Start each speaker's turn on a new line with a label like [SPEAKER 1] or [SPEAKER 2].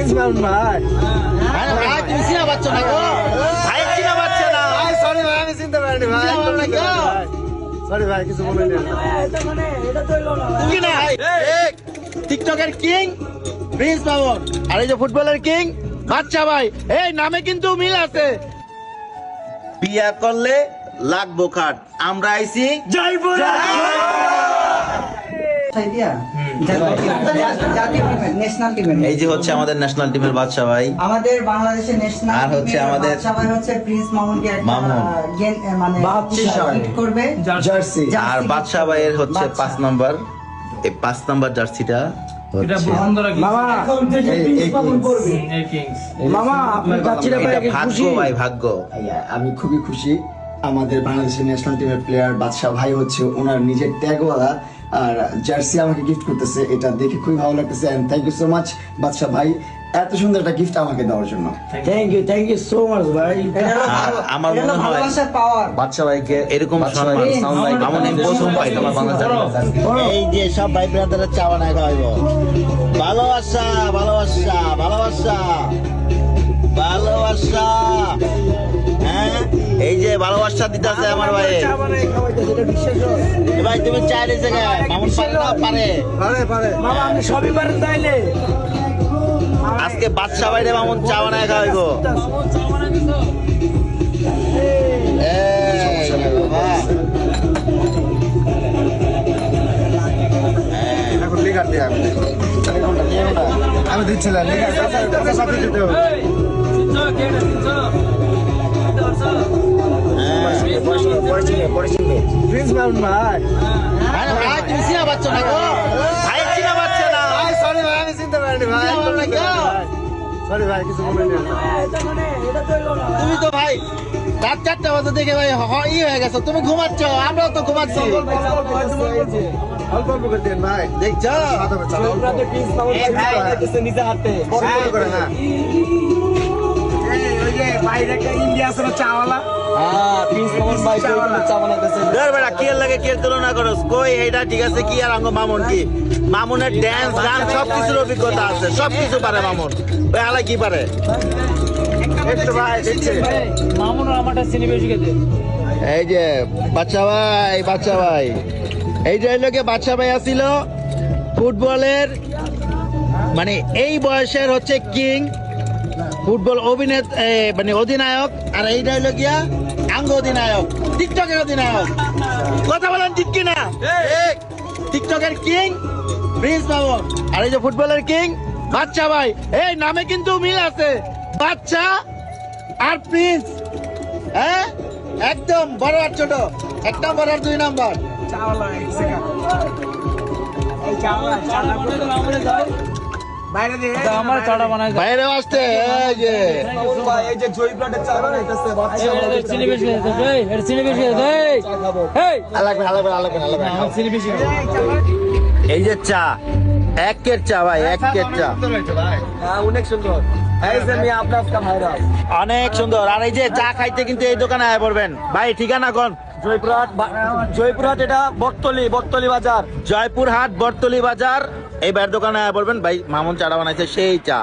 [SPEAKER 1] Prince Mamun ভাই
[SPEAKER 2] ভাই তুমি চিনা পাচ্ছ না গো ভাই। চিনা পাচ্ছে না
[SPEAKER 1] ভাই সরি ভাই আমি চিনতে পারিনি ভাই
[SPEAKER 2] চিনতে পারো না? কেন?
[SPEAKER 1] সরি ভাই কিছু নেই
[SPEAKER 2] না টিকটকের কিং প্রিন্স আর এই যে ফুটবলের কিং বাচ্চা ভাই এই নামে কিন্তু মিল আছে। বিয়া করলে লাগবো খাট আমরা আইছি।
[SPEAKER 1] জয়পুর
[SPEAKER 2] এই যে হচ্ছে আমাদের ন্যাশনাল টিমের বাচ্চা ভাই।
[SPEAKER 3] আমাদের বাংলাদেশের ন্যাশনাল
[SPEAKER 2] আর হচ্ছে আমাদের
[SPEAKER 3] সবাই হচ্ছে প্রিন্স মামুনকে
[SPEAKER 2] মামুন।
[SPEAKER 3] মানে
[SPEAKER 1] বাদশা।
[SPEAKER 3] করবে।
[SPEAKER 1] জার্সি
[SPEAKER 3] জার্সি
[SPEAKER 2] আর বাদশা ভাইয়ের হচ্ছে পাঁচ নাম্বার। এই পাঁচ নাম্বার জার্সিটা হচ্ছে
[SPEAKER 1] মামা এই- এই Kings। মামা আপনার চাচিরা ভাই
[SPEAKER 2] এটা ভাগ্য
[SPEAKER 4] আমি খুবই খুশি। আমাদের বাংলাদেশের ন্যাশনাল টিমের প্লেয়ার বাদশাহ ভাই হচ্ছে ওনার নিজের ট্যাগওয়ালা আর জার্সি আমাকে গিফট করতেছে এটা দেখে খুবই ভালো লাগতেছে and thank you so much Badshah ভাই। এত সুন্দর একটা গিফট আমাকে দেওয়ার জন্য।
[SPEAKER 1] Thank you thank you so much ভাই।
[SPEAKER 2] আমার মনে হয়
[SPEAKER 3] ভালোবাসার পাওয়ার
[SPEAKER 4] বাদশাহ ভাইকে
[SPEAKER 2] এরকম
[SPEAKER 4] বাদশা sound like
[SPEAKER 2] আমার এই প্রথম পাইলাম
[SPEAKER 4] বাংলাদেশের
[SPEAKER 2] এই যে সব ভাই ব্রাদারের চাওয়া নাই খাওয়াইব। ভালোবাসা ভালোবাসা ভালোবাসা ভালোবাসা। এই যে ভালোবাসা দিতেছে আমার ভাই ভাই তুমি চাইলে জায়গায় মামুন পারে না পারে
[SPEAKER 1] পারে পারে মামা আপনি সবই পারেন তাইলে
[SPEAKER 2] আজকে বাদশা বাইরে মামুন খাওয়াইব।
[SPEAKER 1] এখন লিগার দিয়ে আমি আমি দিচ্ছিলাম সাথে দিতে হবে প্রিন্স মামুন ভাই।
[SPEAKER 2] আরে ভাই তুমি চিনা পাচ্ছ না গো? ভাই চিনা পাচ্ছে না।
[SPEAKER 1] ভাই সরি ভাই আমি চিনতে পারিনি ভাই? সরি ভাই কিছু মনে নেই
[SPEAKER 2] তুমি তো ভাই রাত চারটা বাজে দেখে ভাই ই হয়ে গেছে। তুমি ঘুমাচ্ছ আমরাও তো ঘুমাচ্ছি।
[SPEAKER 1] ভাই।
[SPEAKER 2] দেখছ?
[SPEAKER 1] সাথে হবে, চালো, অল্প।
[SPEAKER 2] এ ভাই,
[SPEAKER 1] বড় বড় করে
[SPEAKER 2] ধর বেটা কি এর লাগে কি এর তুলনা করস? কই এইটা ঠিক আছে কি আর মামুন কি? মামুনের ড্যান্স গান সবকিছুর অভিজ্ঞতা আছে সব কিছু পারে মামুন। ওই আলা কি পারে?
[SPEAKER 1] একটু
[SPEAKER 2] এই যে বাচ্চা ভাই বাচ্চা ভাই। এই যে লোকে বাচ্চা ভাই আসিল ফুটবলের মানে এই বয়সের হচ্ছে কিং ফুটবল অভিনেত এ, মানে অধিনায়ক আর এইটা হইল গিয়া আঙ্গ অধিনায়ক টিকটকের অধিনায়ক কথা বলেন ঠিক কিনা ঠিক। টিকটকের কিং প্রিন্স মামুন আর এই যে ফুটবলের কিং বাচ্চা ভাই এই নামে কিন্তু মিল আছে বাচ্চা আর প্রিন্স হ্যাঁ একদম বড় আর ছোট এক নম্বর আর দুই নম্বর বাইরে আসতে এই যে আলাগবেন আলাগবেন এই যে চা একের চা ভাই একের চা।
[SPEAKER 1] অনেক সুন্দর। এই যে আমি আপনার ভাইরাল।
[SPEAKER 2] অনেক সুন্দর। আর এই যে চা খাইতে কিন্তু এই দোকানে আয় পড়বেন। ভাই ঠিকানা কোন?
[SPEAKER 1] জয়পুরহাট জয়পুরহাট এটা বটতলি বটতলি বাজার।
[SPEAKER 2] জয়পুরহাট বটতলি বাজার। এই বাইরের দোকানে বলবেন ভাই মামুন চাটা বানাইছে সেই চা।